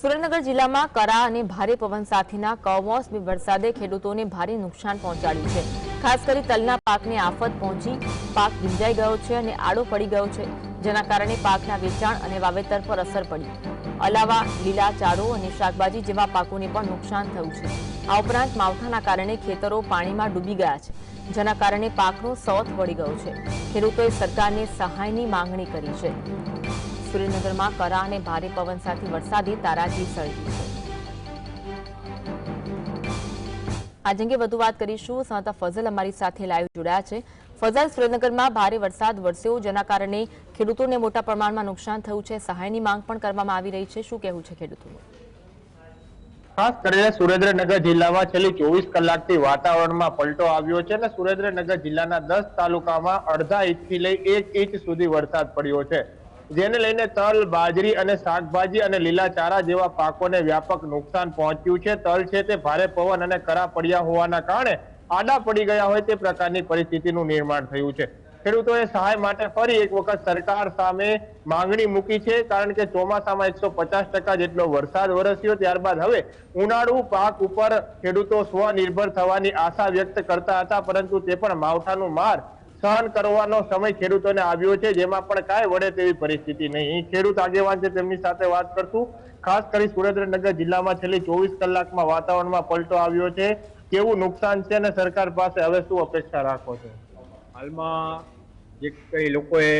સુરેન્દ્રનગર જિલ્લામાં કરા અને ભારે પવન સાથેના કમોસમી વરસાદે ખેડૂતોને ભારે નુકસાન પહોંચાડ્યું છે. ખાસ કરી તલના પાકને આફત પહોંચી, પાક ભીંજાઈ ગયો છે અને આડો પડી ગયો છે, જેના કારણે પાકના વેચાણ અને વાવેતર પર અસર પડી. અલાવા, લીલા ચારો અને શાકભાજી જેવા પાકોને પણ નુકસાન થયું છે. આ ઉપરાંત માવઠાના કારણે ખેતરો પાણીમાં ડૂબી ગયા છે, જેના કારણે પાકનો સોથ વળી ગયો છે. ખેડૂતોએ સરકારને સહાયની માંગણી કરી છે. સુરેન્દ્રનગરમાં કરા અને ભારે પવન સાથે વરસાદે તારાજી સળગી. આજ અંગે વધુ વાત કરીશું. સંતા ફઝલ અમારી સાથે લાઈવ જોડાયા છે. ફઝલ સુરેન્દ્રનગરમાં ભારે વરસાદ વરસ્યો, જેના કારણે ખેડૂતોને મોટા પ્રમાણમાં નુકસાન થયું છે. સહાયની માંગ પણ કરવામાં આવી રહી છે. શું કહેવું છે ખેડૂતોનું? ખાસ કરીને સુરેન્દ્રનગર જિલ્લામાં છેલ્લી ચોવીસ કલાકથી વાતાવરણમાં પલટો આવ્યો છે અને સુરેન્દ્રનગર જિલ્લાના દસ તાલુકામાં અડધા ઇંચથી લઈ એક ઇંચ સુધી વરસાદ પડ્યો છે. જેને લઈને તલ, બાજરી અને શાકભાજી અને લીલા ચારા જેવા પાકોને વ્યાપક નુકસાન પહોંચ્યું છે. તલ છે તે ભારે પવન અને કરા પડ્યા હોવાના કારણે આડા પડી ગયા હોય તે પ્રકારની પરિસ્થિતિનું નિર્માણ થયું છે. ખેડૂતોએ સહાય માટે ફરી એક વખત સરકાર સામે માંગણી મૂકી છે, કારણ કે ચોમાસામાં એકસો પચાસ ટકા જેટલો વરસાદ વરસ્યો. ત્યારબાદ હવે ઉનાળુ પાક ઉપર ખેડૂતો સ્વનિર્ભર થવાની આશા વ્યક્ત કરતા હતા, પરંતુ તે પણ માવઠાનું માર સહન કરવાનો સમય ખેડૂતોને આવ્યો છે, જેમાં પણ કાંઈ વડે તેવી પરિસ્થિતિ નહીં. ખેડૂત આગેવાન છે, તેમની સાથે વાત કરશું. ખાસ કરી સુરેન્દ્રનગર જિલ્લામાં છેલ્લી ચોવીસ કલાકમાં વાતાવરણમાં પલટો આવ્યો છે. કેવું નુકસાન છે અને સરકાર પાસે હવે શું અપેક્ષા રાખો છો? હાલમાં જે કઈ લોકોએ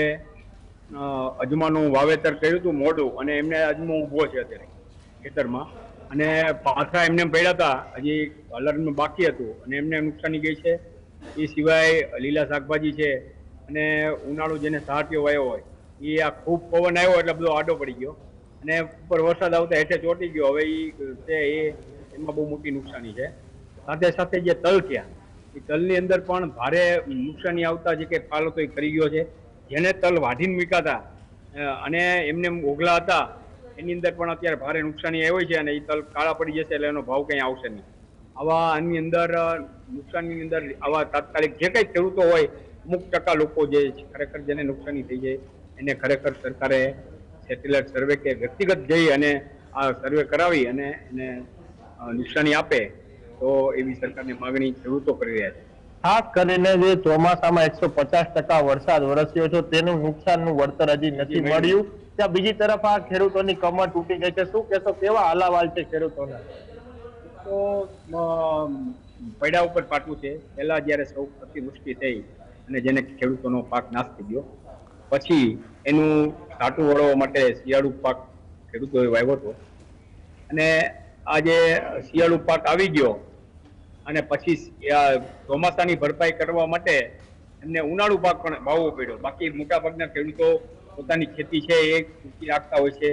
અજમાનું વાવેતર કર્યું હતું મોડું અને એમને અજમો ઊભો છે અત્યારે ખેતરમાં. અને પાથરા એમને પડ્યા હતા, હજી હલરનું બાકી હતું અને એમને નુકસાની ગઈ છે. એ સિવાય લીલા શાકભાજી છે અને ઉનાળું જેને સહાટીઓ વાયો હોય, એ આ ખૂબ પવન આવ્યો એટલે બધો આડો પડી ગયો. અને ઉપર વરસાદ આવતા હેઠે ચોંટી ગયો. હવે એ એ, એમાં બહુ મોટી નુકસાની છે. સાથે સાથે જે તલ થયા, એ તલની અંદર પણ ભારે નુકસાની આવતા જે કે પાલો તો એ કરી ગયો છે. જેને તલ વાઢીને મૂકાતા અને એમને ઓગલા હતા, એની અંદર પણ અત્યારે ભારે નુકસાની આવી છે અને એ તલ કાળા પડી જશે એટલે એનો ભાવ કંઈ આવશે નહીં. આવા આની અંદર નુકસાનની અંદર આવા તાત્કાલિક જે કંઈ ખેડૂતો હોય અમુક ટકા લોકો જે ખરેખર જેને નુકસાની થઈ જાય એને ખરેખર સરકારે સેટેલાઇટ સર્વે કે વ્યક્તિગત જઈ અને આ સર્વે કરાવી અને એને નુકસાની આપે તો એવી સરકારની માગણી ખેડૂતો કરી રહ્યા છે. ખાસ કરીને જે ચોમાસામાં એકસો પચાસ ટકા વરસાદ વરસ્યો છે તેનું નુકસાનનું વળતર હજી નથી મળ્યું. ત્યાં બીજી તરફ આ ખેડૂતોની કમર તૂટી ગઈ છે. શું કહેશો કેવા હાલાવાલ છે ખેડૂતોના? તો પૈડા ઉપર પાટવું છે. પહેલા જ્યારે સૌ અતિવૃષ્ટિ થઈ અને જેને ખેડૂતોનો પાક નાશ થઈ ગયો, પછી એનું સાટું વળવા માટે શિયાળુ પાક ખેડૂતોએ વાવ્યો હતો. અને આજે શિયાળુ પાક આવી ગયો અને પછી ચોમાસાની ભરપાઈ કરવા માટે એમને ઉનાળુ પાક પણ વાવવો પડ્યો. બાકી મોટાભાગના ખેડૂતો પોતાની ખેતી છે એ રાખતા હોય છે,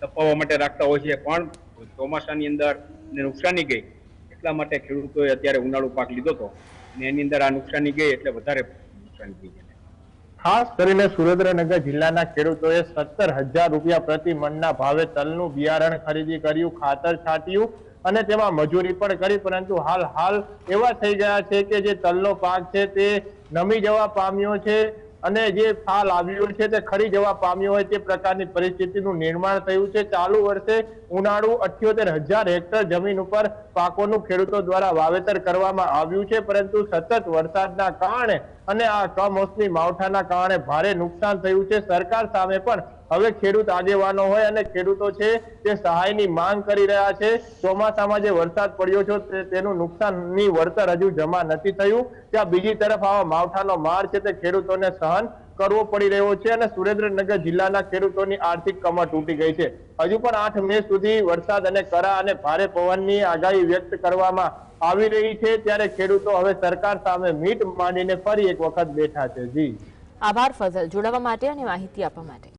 તપાવવા માટે રાખતા હોય છે. પણ ચોમાસાની અંદર એને નુકસાની ગઈ. એટલા માટે ખેડૂતોએ અત્યારે ઉનાળુ પાક લીધો હતો. ને એની અંદર આ નુકસાની ગઈ એટલે વધારે નુકસાની થઈ છે ખાસ કરીને સુરેન્દ્રનગર જિલ્લાના ખેડૂતોએ સત્તર હજાર રૂપિયા પ્રતિ મણના ભાવે તલનું બિયારણ ખરીદી કર્યું, ખાતર છાંટ્યું અને તેમાં મજૂરી પણ કરી, પરંતુ હાલ હાલ એવા થઈ ગયા છે કે જે તલનો પાક છે તે નમી જવા પામ્યો છે. અને જે ફાલ આવ્યો છે તે ખરી જવા પામ્યો હોય તે પ્રકારની પરિસ્થિતિનું નિર્માણ થયું છે. ચાલુ વર્ષે ઉનાળુ અઠ્યોતેર હજાર હેક્ટર જમીન ઉપર પાકોનું ખેડૂતો દ્વારા વાવેતર કરવામાં આવ્યું છે. પરંતુ સતત વરસાદના કારણે અને આ કમોસમી માવઠાના કારણે ભારે નુકસાન થયું છે. સરકાર સામે પણ હવે ખેડૂત આગેવાનો હોય અને ખેડૂતો છે, તે સહાયની માંગ કરી રહ્યા છે. ચોમાસામાં જે વરસાદ પડ્યો છે તેનું નુકસાનની વળતર હજુ જમા નથી થયું. ત્યાં બીજી તરફ આવા માવઠાનો માર છે, તે ખેડૂતોને સહન કરવો પડી રહ્યો છે અને સુરેન્દ્રનગર જિલ્લાના ખેડૂતોની આર્થિક કમર તૂટી ગઈ છે. હજુ પણ આઠ મે સુધી વરસાદ અને કરા અને ભારે પવનની આગાહી વ્યક્ત કરવામાં આવી રહી છે, ત્યારે ખેડૂતો હવે સરકાર સામે મીટ માંડીને ફરી એક વખત બેઠા છે. જી. આભાર, ફઝલ. જોડાવા માટે અને માહિતી આપવા માટે.